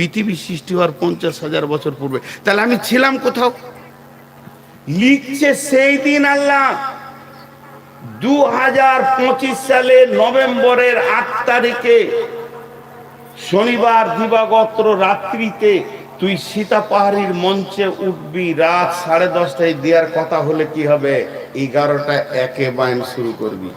পৃথিবী সৃষ্টি হওয়ার পঞ্চাশ হাজার বছর পূর্বে। তাহলে আমি ছিলাম কোথাও? লিখছে সেই দিন আল্লাহ দু হাজার পঁচিশ সালে নভেম্বরের আট তারিখে শনিবার দিবাগত রাত্রিতে তুই সীতা পাহাড়ির মঞ্চে উঠবি, রাত সাড়ে দশটায় দেওয়ার কথা হলে কি হবে? এগারোটা একে বায়ন শুরু করবি।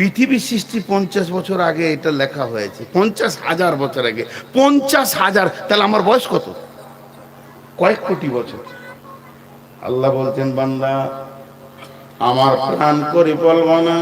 পৃথিবী সৃষ্টি পঞ্চাশ বছর আগে এটা লেখা হয়েছে। পঞ্চাশ হাজার বছর আগে। পঞ্চাশ হাজার। তাহলে আমার বয়স কত? কয়েক কোটি বছর। আল্লাহ বলছেন, বান্দা, আমার প্রাণ পরিকল্পনা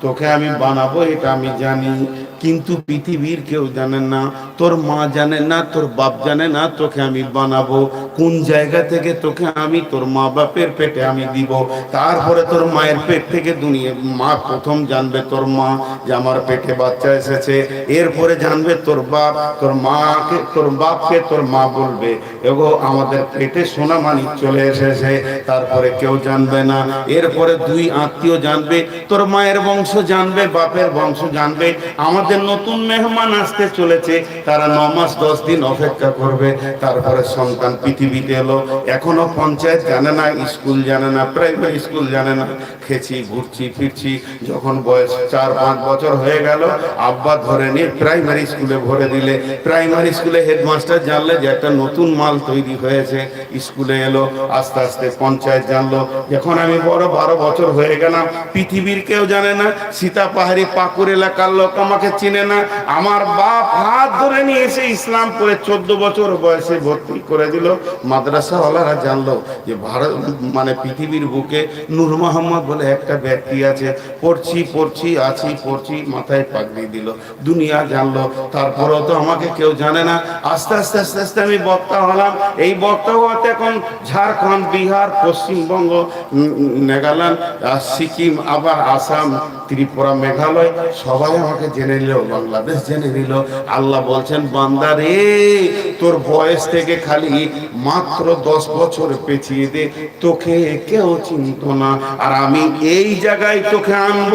তোকে আমি বানাবো, এটা আমি জানি, কিন্তু পৃথিবীর কেউ জানে না, তোর মা জানে না, তোর বাপ জানে না, তোকে আমি বানাবো। কোন জায়গা থেকে তোকে আমি তোর মা বাপের পেটে আমি দিব? তারপরে তোর মায়ের পেট থেকে দুনিয়া, মা প্রথম জানবে তোর মা যে আমার পেটে বাচ্চা এসেছে। এরপরে জানবে তোর বাপ, তোর মাকে, তোর বাপকে তোর মা বলবে, এগো, আমাদের পেটে সোনা মানিক চলে এসেছে, তারপরে কেউ জানবে না। এরপরে দুই আত্মীয় জানবে, তোর মায়ের বংশ জানবে, বাপের বংশ জানবে, আমাদের নতুন মেহমান আসতে চলেছে, তারা ন মাস দশ দিন অপেক্ষা করবে, তারপরে সন্তান পৃথিবীতে এলো। এখনও পঞ্চায়েত জানে না, স্কুল জানে না, প্রাইমারি স্কুল জানে না। খেছি, ঘুরছি, ফিরছি, যখন বয়স চার পাঁচ বছর হয়ে গেল, আব্বা ধরে নিয়ে প্রাইমারি স্কুলে ভরে দিলে। প্রাইমারি স্কুলে হেডমাস্টার জানলে যে একটা নতুন মাল তৈরি হয়েছে, স্কুলে এলো, আস্তে আস্তে পঞ্চায়েত জানলো। যখন আমি বড় বারো বছর হয়ে গেলাম, পৃথিবীর কেউ জানে না সীতা পাহাড়ি পাকুর এলাকার লোক আমাকে চিনে না। আমার বাপ হাত ধরে নিয়ে এসে ইসলাম পড়ে চোদ্দ বছর বয়সে ভর্তি করে দিল। মাদ্রাসাওয়ালারা জানলো যে ভারত মানে পৃথিবীর বুকে নূর মোহাম্মদ বলে একটা ব্যক্তি আছে। পড়ছি পড়ছি, আছি, পড়ছি, মাথায় পাগড়ি দিল। দুনিয়া জানলো। তারপরেও তো আমাকে কেউ জানে না। আস্তে আস্তে আস্তে আস্তে আমি বক্তা হলাম। এই বক্তা হওয়াতে এখন ঝাড়খণ্ড, বিহার, পশ্চিমবঙ্গ নাগাল্যান্ড সিকিম, আবার আসাম, ত্রিপুরা, মেঘালয়, সবাই আমাকে জেনে নিল, বাংলাদেশ জেনে নিল। আল্লাহ বলছেন, বান্দা রে, তোর বয়স থেকে খালি মাত্র দশ বছর পেছিয়ে দে, তোকে কেউ চিনত না। আর আমি এই জায়গায় তোকে আনব,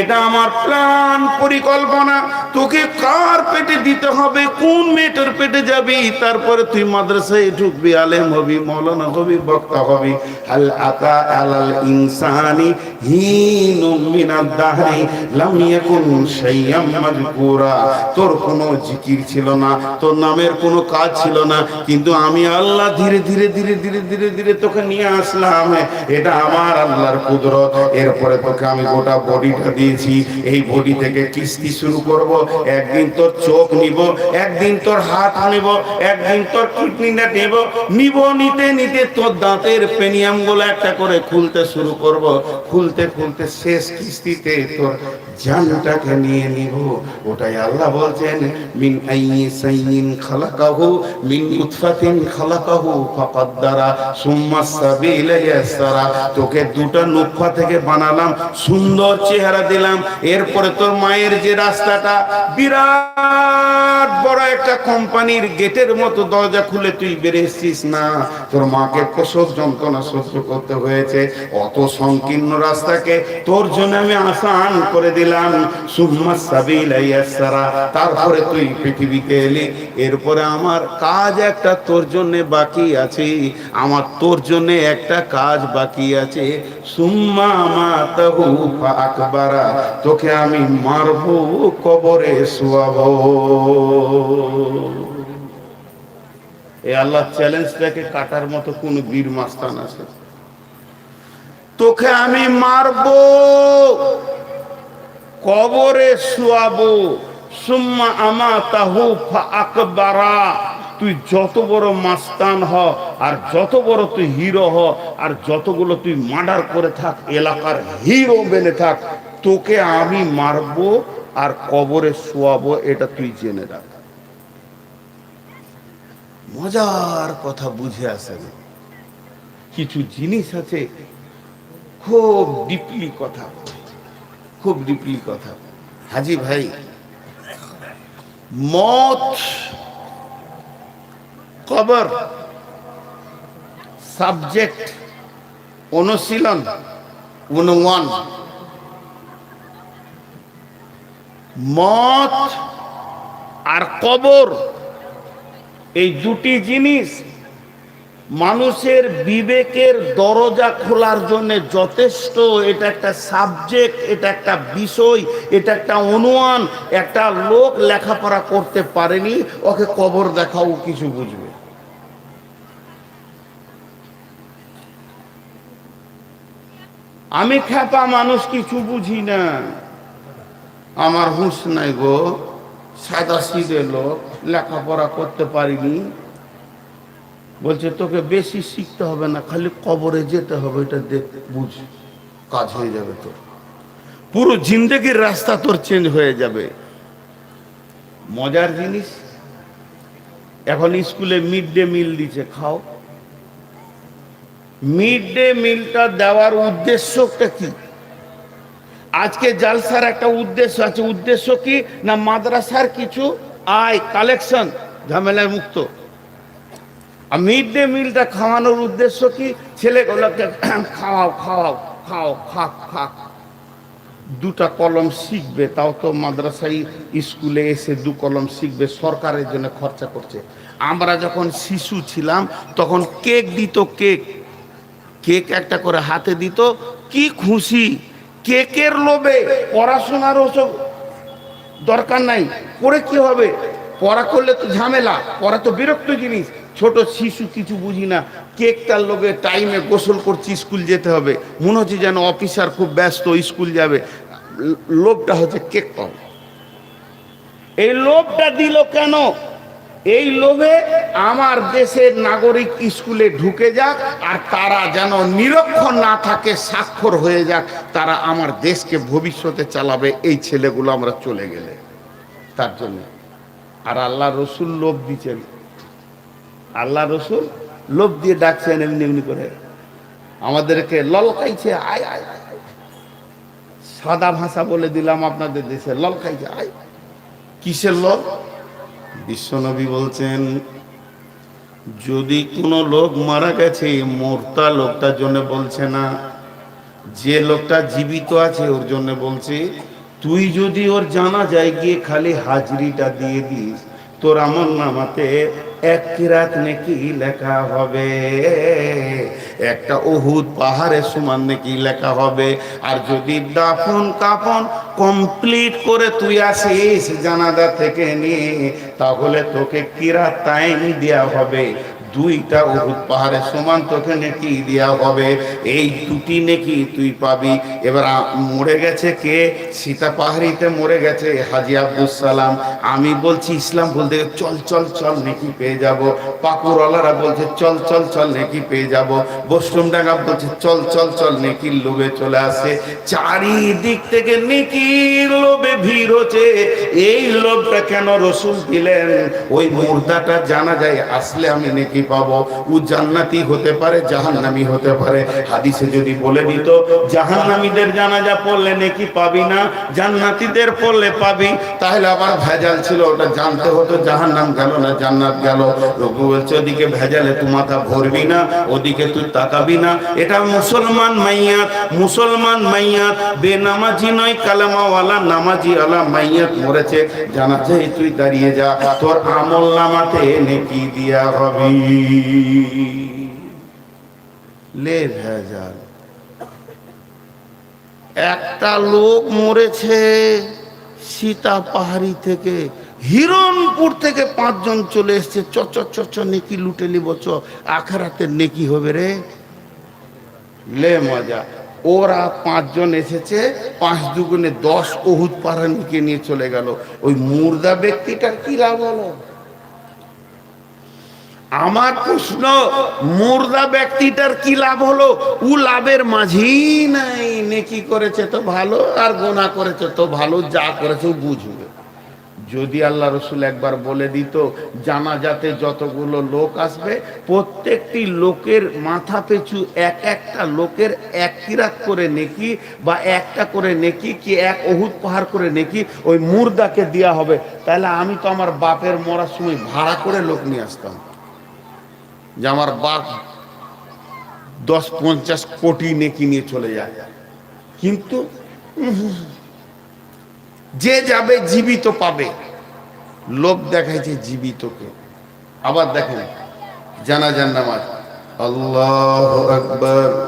এটা আমার প্ল্যান পরিকল্পনা। তোকে কার পেটে দিতে হবে, কোন মেয়েটার পেটে যাবি? তারপরে তুই মাদ্রাসায় ঢুকবি, আলেম হবি, মৌলানা হবি, বক্তা হবি। আল আতা আলাল ইনসানি শাইয়াম তোর কোনো জিকির ছিল না, তোর নামের কোনো কাজ ছিল না, কিন্তু আমি আল্লাহ ধীরে ধীরে ধীরে ধীরে ধীরে ধীরে তোকে নিয়ে আসলাম। এটা আমার আল্লাহর কুদরত। এরপরে তোকে আমি গোটা বডিটা দিয়েছি। এই বডি থেকে কিস্তি শুরু করব। একদিন তোর চোখ নিব, একদিন তোর হাত নিব, একদিন তোর কিডনিটা নিব। নিব নিতে নিতে তোর দাঁতের পেনিয়ামগুলো একটা করে খুলতে শুরু করব। খুলতে খুলতে শেষ কিস্তিতে তোর জানটাকে নিয়ে নিব। ওটাই আল্লাহ বলছেন, মিন আইয়ি সাইয়িন খালাকাহু, মিন উতফাতিন খালাকাহু তোকে দুটো নুকফা থেকে বানালাম সুন্দর চেহারা দিলাম। এরপরে তোর মায়ের যে রাস্তাটা বিরাট বড় একটা কোম্পানির গেটের মতো দরজা খুলে তুই বেরিয়েছিস না। তোর মাকে প্রসব যন্ত্রণা সহ্য করতে হয়েছে। অত সংকীর্ণ রাস্তাকে তোর জন্য আমি আসান করে দিলাম। সুম্মা সাবিলা ইয়াসরা তারপরে তুই পৃথিবীতে এলি। এরপরে আমার কাজ একটা তোর জন্য বাকি আছে। আমার তোর জন্য একটা কাজ বাকি আছে। সুম্মা মাতাহু আকবারা তোকে আমি মারবো, কবরে শুয়াবো। এই আল্লাহ চ্যালেঞ্জটাকে কাটার মতো কোন বীর মাস্তান আছে। তোকে আমি মারবো, কবরে শুয়াবো, সুম্মা আমা তাহু আকবারা তুই যত বড় মাস্তান হ, আর যত বড় তুই হিরো হ, আর যতগুলো তুই মার্ডার করে থাক, এলাকার হিরো বেনে থাক, তোকে আমি মারবো আর কবরে শোয়াবো, এটা তুই জেনে রাখ। মজার কথা বুঝে আসে না। কিছু জিনিস আছে, খুব ডিপলি কথা খুব ডিপলি কথা হাজি ভাই মত কবর সাবজেক্ট অনুশীলন, অনুমান। মত আর কবর, এই দুটি জিনিস মানুষের বিবেকের দরজা খোলার জন্য যথেষ্ট। এটা একটা সাবজেক্ট এটা একটা বিষয়, এটা একটা অনুমান। একটা লোক লেখাপড়া করতে পারেনি, ওকে কবর দেখাও কিছু বুঝবে। আমি খ্যাপা মানুষ কিছু বুঝি না। আমার হুঁশ নাই গো। সাদা সিদে লোক, লেখাপড়া করতে পারিনি। বলছে, তোকে বেশি শিখতে হবে না, খালি কবরে যেতে হবে এটা দেখ, বুঝ, কাজ হয়ে যাবে তোর। পুরো জিন্দগির রাস্তা তোর চেঞ্জ হয়ে যাবে। মজার জিনিস, এখন স্কুলে মিড ডে মিল দিচ্ছে খাও। মিড ডে মিলটা দেওয়ার উদ্দেশ্যটা কি? আজকে জালসার একটা উদ্দেশ্য আছে। উদ্দেশ্য কি? না, মাদ্রাসার কিছু আয় কালেকশন ঝামেলায় মুক্ত। আর মিড ডে মিলটা খাওয়ানোর উদ্দেশ্য কি? ছেলেগুলোকে খাওয়াও খাওয়াও খাও খাক খাক। দুটা কলম শিখবে, তাও তো মাদ্রাসায় স্কুলে এসে দু কলম শিখবে, সরকারের জন্য খরচা করছে। আমরা যখন শিশু ছিলাম, তখন কেক দিত কেক। কেক একটা করে হাতে দিত, কি খুশি। কেকের লোভে পড়াশোনার ওসব দরকার নাই। করে কি হবে? পড়া করলে তো ঝামেলা, পড়া তো বিরক্ত জিনিস। ছোট শিশু কিছু বুঝি না, কেকটার লোভে টাইমে গোসল করছি স্কুল যেতে হবে। মনে হচ্ছে যেন অফিসার খুব ব্যস্ত স্কুল যাবে। লোভটা হচ্ছে কেক পাও এই লোভটা দিল কেন? এই লোভে আমার দেশের নাগরিক স্কুলে ঢুকে যাক আর তারা যেন নিরক্ষর না থাকে, স্বাক্ষর হয়ে যাক, তারা আমার দেশকে ভবিষ্যতে চালাবে। এই ছেলেগুলো আমরা চলে গেলে। তার জন্য। আর আল্লাহ রসুল লোভ দিচ্ছেন। আল্লাহ রসুল লোভ দিয়ে ডাকছেন এমনি এমনি করে। আমাদেরকে ললকাইছে, আয় আয়। সাদা ভাষা বলে দিলাম আপনাদের দেশে, ললকাইছে, আয়। কিসের লোভ? বিশ্বনবী বলছেন, যদি কোনো লোক মারা গেছে, মোরতা লোকটার জন্য বলছে না। যে লোকটা জীবিত আছে, ওর জন্য বলছে, তুই যদি ওর জানা যায় গিয়ে খালি হাজরিটা দিয়ে দিস, তোর আমার নামাতে এক কিরাত নাকি লেখা হবে। একটা ওহুদ পাহাড়ের সমান নাকি লেখা হবে, আর যদি দাফন কাফন কমপ্লিট করে তুই আসিস জানাদা থেকে নিয়ে, তাহলে তোকে কিরা টাইম দেওয়া হবে। দুইটা উহুদ পাহাড়ের সমান তোকে নেকি দেওয়া হবে। এই দুটি নেকি তুই পাবি। এবার মরে গেছে কে? সীতা পাহাড়িতে মরে গেছে হাজি আব্দুল সালাম। আমি বলছি, ইসলাম বলতে চল চল চল নেকি পেয়ে যাব। পাকুরওয়ালারা বলছে, চল চল চল নেকি পেয়ে যাব। বৈষ্ণব ডাঙ্গা বলছে, চল চল চল নেকির লোভে চলে আসে। চারিদিক থেকে নেকির লোভে ভিড় হচ্ছে। এই লোভটা কেন রসুল দিলেন? ওই মুর্দাটা জানা যায়, আসলে আমি নেকি পাবো? ও জান্নাতি হতে পারে, জাহান্নামি হতে পারে। হাদিসে যদি বলে দিত, জাহান্নামীদের জানাজা পড়লে নেকি পাবি না, জান্নাতীদের পড়লে পাবি। তাহলে আবার ভেজাল ছিল, ওটা জানতে হতো, জাহান্নাম গেল না জান্নাত গেল। রঘু বলছে, ওদিকে ভেজালে তুই মাথা ভরবি না, ওদিকে তুই তাকাবি না। এটা মুসলমান মাইয়াত মুসলমান মাইয়াত, বেনামাজি নয়, কালামাওয়ালা, নামাজি আলা মাইয়াত মরেছে। জানাচ্ছে তুই দাঁড়িয়ে যা, তোর আমল নামাতে নেকি দিয়া হবি লে ভেজাল। একটা লোক মরেছে সীতা পাহাড়ি থেকে, হিরণপুর থেকে পাঁচজন চলে এসছে। চ চ চ চ, নেকি লুটে নিব চ আখরাতের নেকি হবে রে। লে মজা। ওরা পাঁচজন এসেছে, পাঁচ দুগুণে দশ অহুত পাহাড়িকে নিয়ে চলে গেল। ওই মুর্দা ব্যক্তিটার কি লাভ হলো? আমার প্রশ্ন, মুর্দা ব্যক্তিটার কি লাভ হলো? উ লাভের মাঝেই নাই। নেকি করেছে তো ভালো, আর গোনা করেছে তো ভালো, যা করেছে বুঝবে। যদি আল্লাহ রসুল একবার বলে দিত, জানাজাতে যতগুলো লোক আসবে, প্রত্যেকটি লোকের মাথা পিছু এক একটা লোকের এক কিরাত করে নেকি বা একটা করে নেকি কি এক অহুত পাহাড় করে নেকি ওই মুর্দাকে দেওয়া হবে। তাহলে আমি তো আমার বাপের মরার সময় ভাড়া করে লোক নিয়ে আসতাম। যে আমার বাপ দশ পঞ্চাশ কোটি নেকি নিয়ে চলে যায়। কিন্তু যে যাবে জীবিত পাবে। লোক দেখাইছে জীবিতকে। আবার দেখেন জানাজান নামাজ। আল্লাহ আকবর।